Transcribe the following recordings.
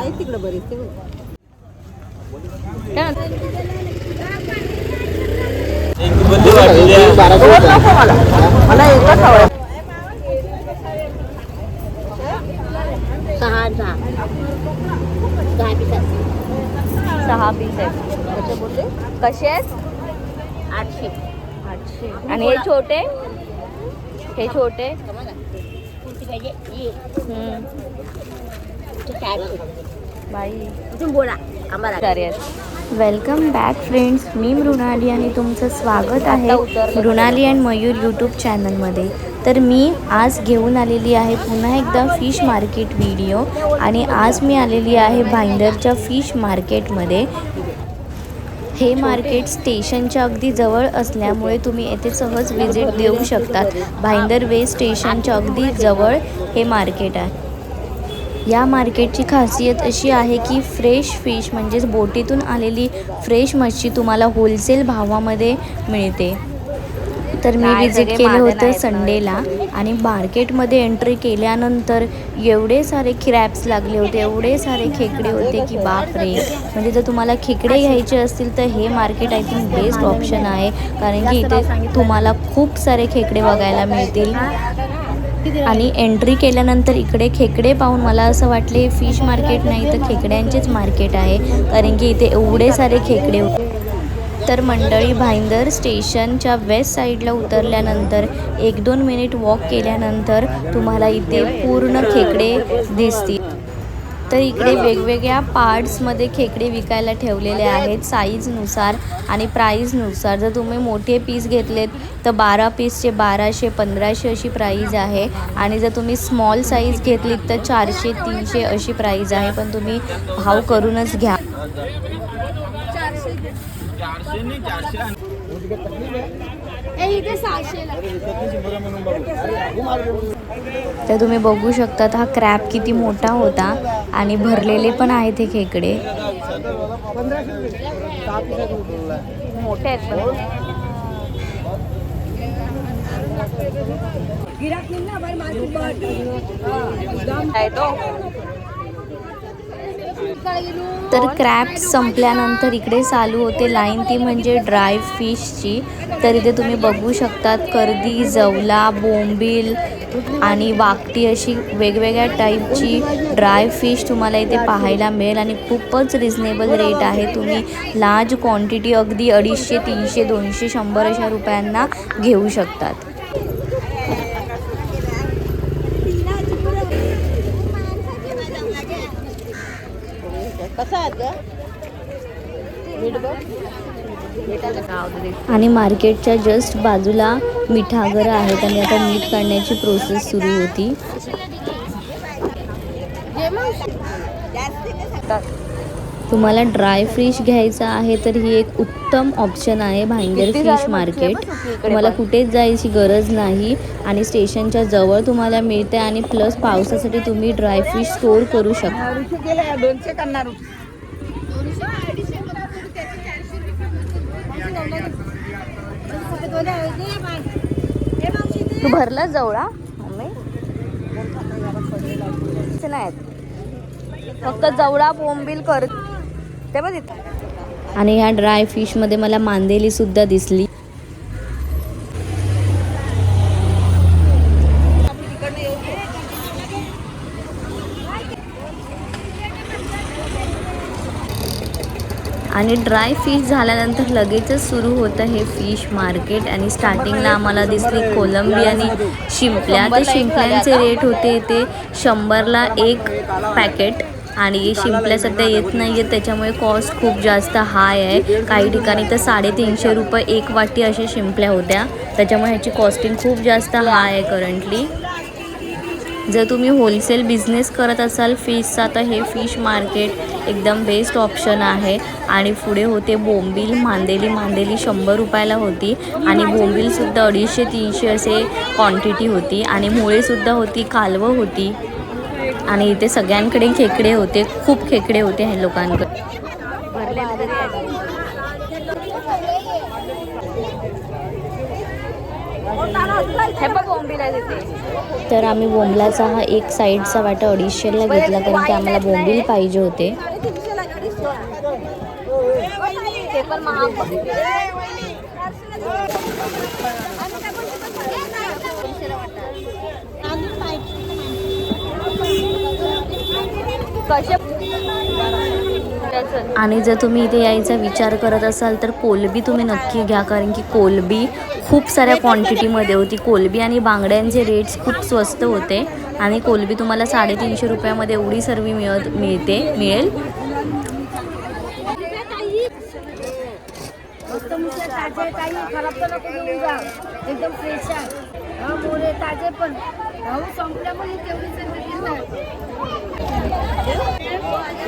आहे तिकडे बरेच ते? मला एकच हवं सहा सहा. सहा पिसात सहा पीस आहेत. कसे बोलले? कसे आहेत? आठशे. आठशे. आणि हे छोटे? हे छोटे? पाहिजे. चारशे. बाई. इथून बोला. आम्हाला वेलकम बॅक फ्रेंड्स मी मृणाली आणि तुमचं स्वागत आहे. मृणाली अँड मयूर यूट्यूब चॅनलमध्ये तर मी आज घेऊन आलेली आहे पुन्हा एकदा फिश मार्केट व्हिडिओ आणि आज मी आलेली आहे भाईंदरच्या फिश मार्केटमध्ये हे मार्केट स्टेशनच्या अगदी जवळ असल्यामुळे तुम्ही येथे सहज विजिट देऊ शकतात. भाईंदर वे स्टेशनच्या अगदी जवळ हे मार्केट आहे. या मार्केटची खासियत अशी आहे की फ्रेश फिश म्हणजेच बोटीतून आलेली फ्रेश मच्छी तुम्हाला होलसेल भावामध्ये मिळते. तर मी विजिट केले होते संडेला आणि मार्केटमध्ये एंट्री केल्यानंतर एवढे सारे क्रॅप्स लागले होते एवढे सारे खेकडे होते की बाप रे म्हणजे जर तुम्हाला खेकडे घ्यायचे असतील तर हे market I think best option आहे. कारण की इथे तुम्हाला खूप सारे खेकडे बघायला मिळतील. आणि एंट्री केल्यानंतर इकडे खेकडे पाहून मला असं वाटले फिश मार्केट नाही तर खेकड्यांचेच मार्केट आहे. कारण की इथे एवढे सारे खेकडे होते. तर मंडळी भाईंदर स्टेशनच्या वेस्ट साईडला उतरल्यानंतर एक दोन मिनिट वॉक केल्यानंतर तुम्हाला इथे पूर्ण खेकडे दिसतील. तर इकडे वेगवेगळ्या पार्ट्समध्ये खेकडे विकायला ठेवलेले आहेत साईजनुसार आणि प्राईजनुसार जर तुम्ही मोठे पीस घेतलेत तर बारा पीसचे बाराशे पंधराशे अशी प्राईज आहे. आणि जर तुम्ही स्मॉल साईज घेतलीत तर चारशे तीनशे अशी प्राईज आहे. पण तुम्ही भाव करूनच घ्या. तर तुम्ही बघू शकतात हा क्रॅप किती मोठा होता आणि भरलेले पण आहेत हे खेकडे. मोठे आहेत तर क्रॅप संपल्यानंतर इकडे चालू होते लाईन. ती म्हणजे ड्राय फिशची. तर इथे तुम्ही बघू शकतात कर्दी जवला बोंबील आणि वाकटी अशी वेगवेगळ्या टाईपची ड्राय फिश तुम्हाला इथे पाहायला मिळेल आणि खूपच रिझनेबल रेट आहे. तुम्ही लार्ज क्वांटिटी अगदी अडीचशे तीनशे दोनशे शंभर अशा रुपयांना घेऊ शकतात कसं आहे ग मीठ बघ आणि मार्केटच्या जस्ट बाजूला मिठागर आहेत आणि आता मीठ काढण्याची प्रोसेस सुरू होती. तुम्हाला ड्राय फिश घ्यायचा आहे तर ही एक उत्तम ऑप्शन आहे भाईंदर किती फिश मार्केट तुम्हाला. कुठेच जायची गरज नाही आणि स्टेशनच्या जवळ तुम्हाला मिळते आणि प्लस पावसासाठी तुम्ही ड्राय फिश स्टोर करू शकता. तू भरला जवळा मम्मी? नाही फक्त जवळा बोंबील कर. ते बघ आणि ह्या ड्राय फिशमध्ये मला मांदेली सुद्धा दिसली. आणि ड्राय फिश झाल्यानंतर लगेचच सुरू होतं हे फिश मार्केट आणि स्टार्टिंगला आम्हाला दिसली कोलंबी आणि शिंपल्या. तर शिंपल्यांचे रेट होते ते शंभरला एक पॅकेट आणि शिंपल्या सध्या येत नाही आहेत त्याच्यामुळे कॉस्ट खूप जास्त हाय आहे. काही ठिकाणी तर साडेतीनशे रुपये एक वाटी अशा शिंपल्या होत्या. त्याच्यामुळे ह्याची कॉस्टिंग खूप जास्त हाय आहे करंटली जर तुम्ही होलसेल बिझनेस करत असाल फिशचा तर हे फिश मार्केट एकदम बेस्ट ऑप्शन आहे. आणि पुढे होते बोंबील मांदेली मांदेली शंभर रुपयाला होती. आणि बोंबीलसुद्धा अडीचशे तीनशे असे क्वांटिटी होती. आणि मुळेसुद्धा होती कालवं होती. आणि इथे सगळ्यांकडे खेकडे होते खूप खेकडे होते हे लोकांकडे. भरले तरी आम्ही बोंबलाचा हा एक साईडचा वाटा अडीचशेला घेतला कारण की आम्हाला बोंबील पाहिजे होते. ते पण महाग कसे त्याचं आणि जर तुम्ही इथे यायचा विचार करत असाल तर कोलबी तुम्ही नक्की घ्या. कारण की कोलबी खूप साऱ्या क्वांटिटीमध्ये होती. कोलबी आणि बांगड्यांचे रेट्स खूप स्वस्त होते. आणि कोलबी तुम्हाला साडेतीनशे रुपयामध्ये एवढी सर्व मिळत मिळते मिळेल. ताजे एकदम फ्रेश आहे ताजे पण. भाऊ संपल्यामुळे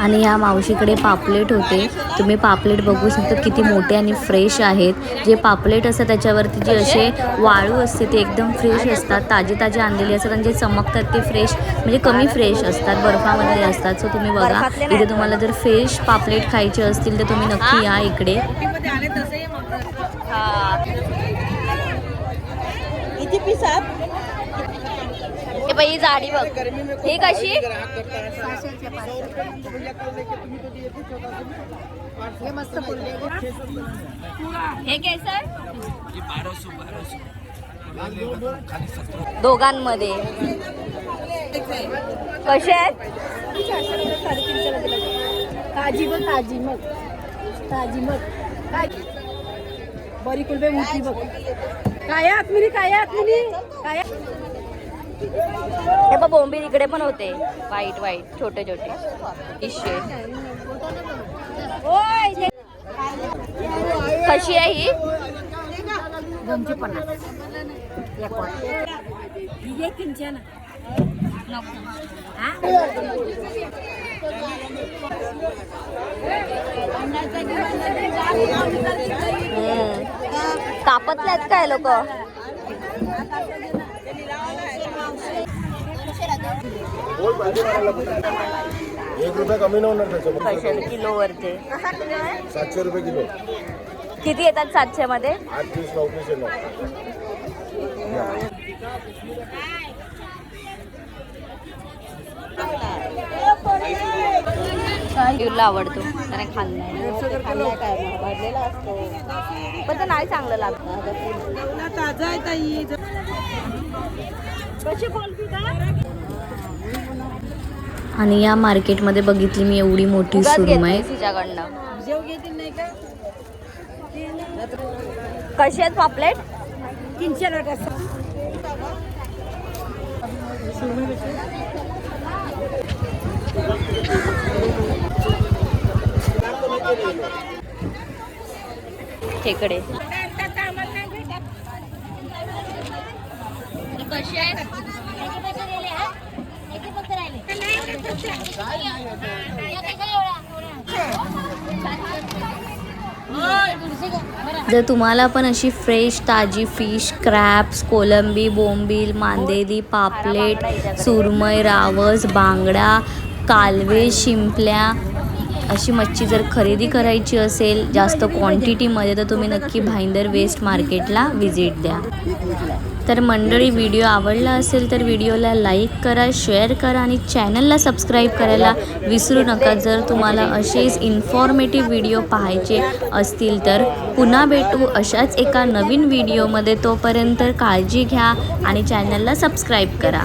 आणि ह्या मावशीकडे पापलेट होते. तुम्ही पापलेट बघू शकता किती मोठे आणि फ्रेश आहेत. जे पापलेट असतात त्याच्यावरती जे असे वाळू असते ते एकदम फ्रेश असतात. ताजे ताजे आणलेले असतात आणि जे चमकतात ते फ्रेश म्हणजे कमी फ्रेश असतात. बर्फामध्ये असतात. सो तुम्ही बघा. इथे तुम्हाला जर फ्रेश पापलेट खायचे असतील तर तुम्ही नक्की या इकडे. किती पीस आहेत ही जाडी बघ. ही कशी? हे मस्त हे केसर? दोघांमध्ये. कसे आहेत? ताजी बघ ताजी मग. ताजी मग. बरी कुलबे मोठी बघ. काय आत्मिनी काय आत्मिनी काय हे बघ बोंबील इकडे पण होते. वाईट वाईट छोटे छोटे. इशे कशी आहे ही? दोनशे पन्नास. एक तीनशे ना. हम्म. कापत नाहीत काय लोक? एक रुपया कमी नाही होणार त्याच्यामध्ये. कशाला किलोवरचे. सातशे रुपये किलो. किती येतात सातशे मध्ये आठ पीस नऊ पीस येणार. युला आवडतो त्याने खाल्लाय. खाल्लाय काय मग? भाजलेला असतो. पण ते नाही चांगलं लागतं. ताजा आहे ताई. आणि या मार्केटमध्ये बघितली मी एवढी मोठी का कशी आहेत पापलेट? तीनशे खेकडे कशी आहेत? जर तुम्हाला पण अशी फ्रेश ताजी फिश क्रॅप्स कोलंबी बोंबील मांदेली पापलेट सुरमई रावस बांगडा कालवे शिंपल्या अशी मच्छी जर खरेदी करायची असेल जास्त क्वांटिटीमध्ये तर तुम्ही नक्की भाईंदर वेस्ट मार्केटला व्हिजिट द्या. तर मंडळी व्हिडिओ आवडला असेल तर व्हिडिओला लाईक करा शेअर करा आणि चॅनलला सबस्क्राईब करायला विसरू नका. जर तुम्हाला असेच इन्फॉर्मेटिव्ह व्हिडिओ पाहायचे असतील तर पुन्हा भेटू अशाच एका नवीन व्हिडिओमध्ये. तोपर्यंत काळजी घ्या आणि चॅनलला सबस्क्राईब करा.